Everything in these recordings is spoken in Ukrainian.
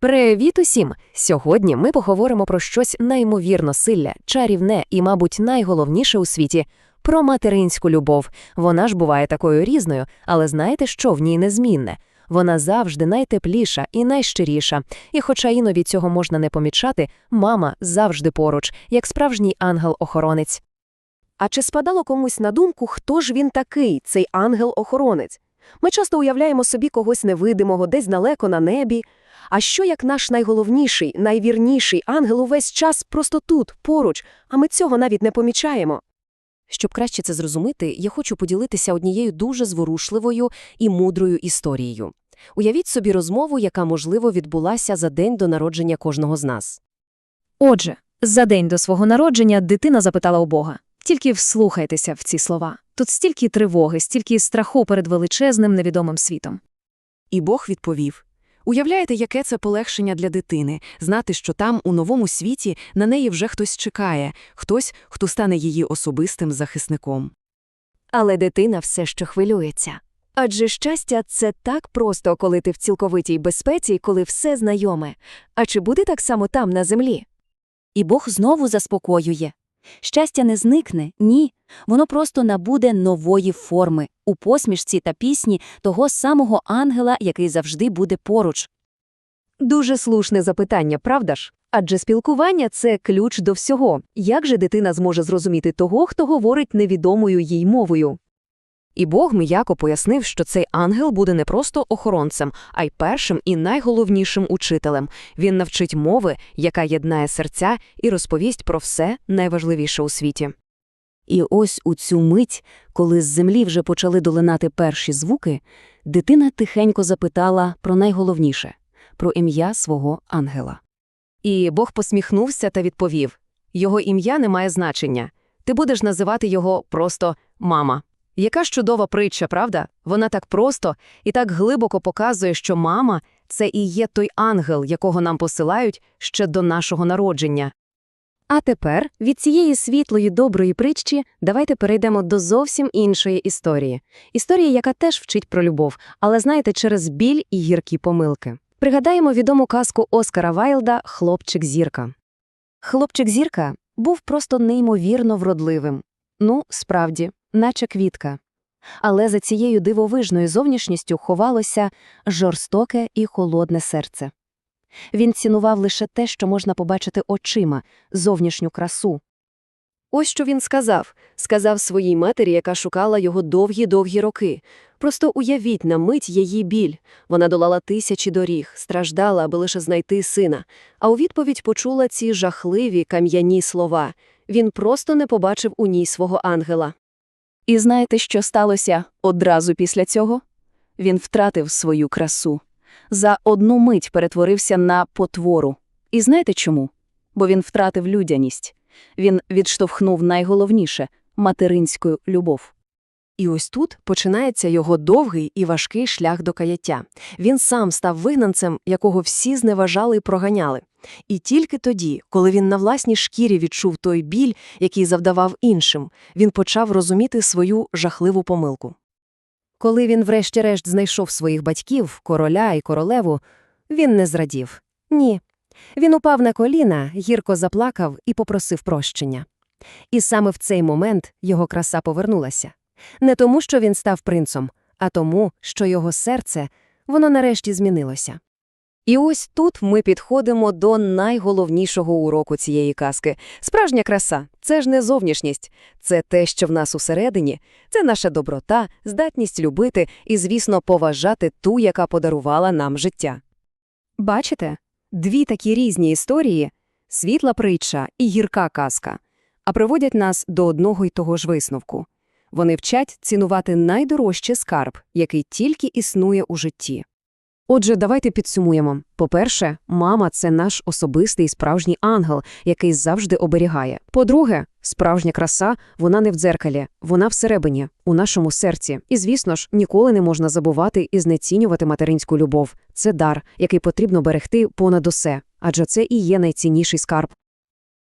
Привіт усім! Сьогодні ми поговоримо про щось неймовірно силля, чарівне і, мабуть, найголовніше у світі про материнську любов. Вона ж буває такою різною, але знаєте, що в ній незмінне? Вона завжди найтепліша і найщиріша. І, хоча іноді цього можна не помічати, мама завжди поруч, як справжній ангел-охоронець. А чи спадало комусь на думку, хто ж він такий, цей ангел-охоронець? Ми часто уявляємо собі когось невидимого, десь далеко на небі. А що як наш найголовніший, найвірніший ангел увесь час просто тут, поруч, а ми цього навіть не помічаємо? Щоб краще це зрозуміти, я хочу поділитися однією дуже зворушливою і мудрою історією. Уявіть собі розмову, яка, можливо, відбулася за день до народження кожного з нас. Отже, за день до свого народження дитина запитала у Бога. Тільки вслухайтеся в ці слова. Тут стільки тривоги, стільки страху перед величезним невідомим світом. І Бог відповів. Уявляєте, яке це полегшення для дитини – знати, що там, у новому світі, на неї вже хтось чекає, хтось, хто стане її особистим захисником. Але дитина все ще хвилюється. Адже щастя – це так просто, коли ти в цілковитій безпеці, коли все знайоме. А чи буде так само там, на землі? І Бог знову заспокоює. Щастя не зникне, ні. Воно просто набуде нової форми у посмішці та пісні того самого ангела, який завжди буде поруч. Дуже слушне запитання, правда ж? Адже спілкування – це ключ до всього. Як же дитина зможе зрозуміти того, хто говорить невідомою їй мовою? І Бог м'яко пояснив, що цей ангел буде не просто охоронцем, а й першим і найголовнішим учителем. Він навчить мови, яка єднає серця, і розповість про все найважливіше у світі. І ось у цю мить, коли з землі вже почали долинати перші звуки, дитина тихенько запитала про найголовніше – про ім'я свого ангела. І Бог посміхнувся та відповів: Його ім'я не має значення. Ти будеш називати його просто мама. Яка ж чудова притча, правда? Вона так просто і так глибоко показує, що мама це і є той ангел, якого нам посилають ще до нашого народження. А тепер від цієї світлої доброї притчі давайте перейдемо до зовсім іншої історії. Історії, яка теж вчить про любов, але знаєте, через біль і гіркі помилки. Пригадаємо відому казку Оскара Вайлда Хлопчик-зірка. Хлопчик-зірка був просто неймовірно вродливим. Ну, справді, наче квітка. Але за цією дивовижною зовнішністю ховалося жорстоке і холодне серце. Він цінував лише те, що можна побачити очима, зовнішню красу. Ось що він сказав. Сказав своїй матері, яка шукала його довгі-довгі роки. Просто уявіть на мить її біль. Вона долала тисячі доріг, страждала, аби лише знайти сина. А у відповідь почула ці жахливі кам'яні слова. Він просто не побачив у ній свого ангела. І знаєте, що сталося одразу після цього? Він втратив свою красу. За одну мить перетворився на потвору. І знаєте чому? Бо він втратив людяність. Він відштовхнув найголовніше – материнську любов. І ось тут починається його довгий і важкий шлях до каяття. Він сам став вигнанцем, якого всі зневажали і проганяли. І тільки тоді, коли він на власній шкірі відчув той біль, який завдавав іншим, він почав розуміти свою жахливу помилку. Коли він врешті-решт знайшов своїх батьків, короля і королеву, він не зрадів. Ні. Він упав на коліна, гірко заплакав і попросив прощення. І саме в цей момент його краса повернулася. Не тому, що він став принцом, а тому, що його серце, воно нарешті змінилося. І ось тут ми підходимо до найголовнішого уроку цієї казки. Справжня краса – це ж не зовнішність, це те, що в нас усередині, це наша доброта, здатність любити і, звісно, поважати ту, яка подарувала нам життя. Бачите? Дві такі різні історії – світла притча і гірка казка, а приводять нас до одного й того ж висновку. Вони вчать цінувати найдорожчий скарб, який тільки існує у житті. Отже, давайте підсумуємо. По-перше, мама – це наш особистий справжній ангел, який завжди оберігає. По-друге, справжня краса – вона не в дзеркалі, вона всередині, у нашому серці. І, звісно ж, ніколи не можна забувати і знецінювати материнську любов. Це дар, який потрібно берегти понад усе, адже це і є найцінніший скарб.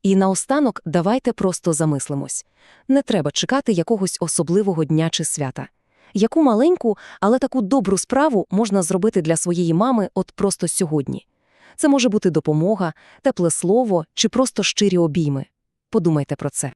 І наостанок давайте просто замислимось. Не треба чекати якогось особливого дня чи свята. Яку маленьку, але таку добру справу можна зробити для своєї мами от просто сьогодні? Це може бути допомога, тепле слово чи просто щирі обійми. Подумайте про це.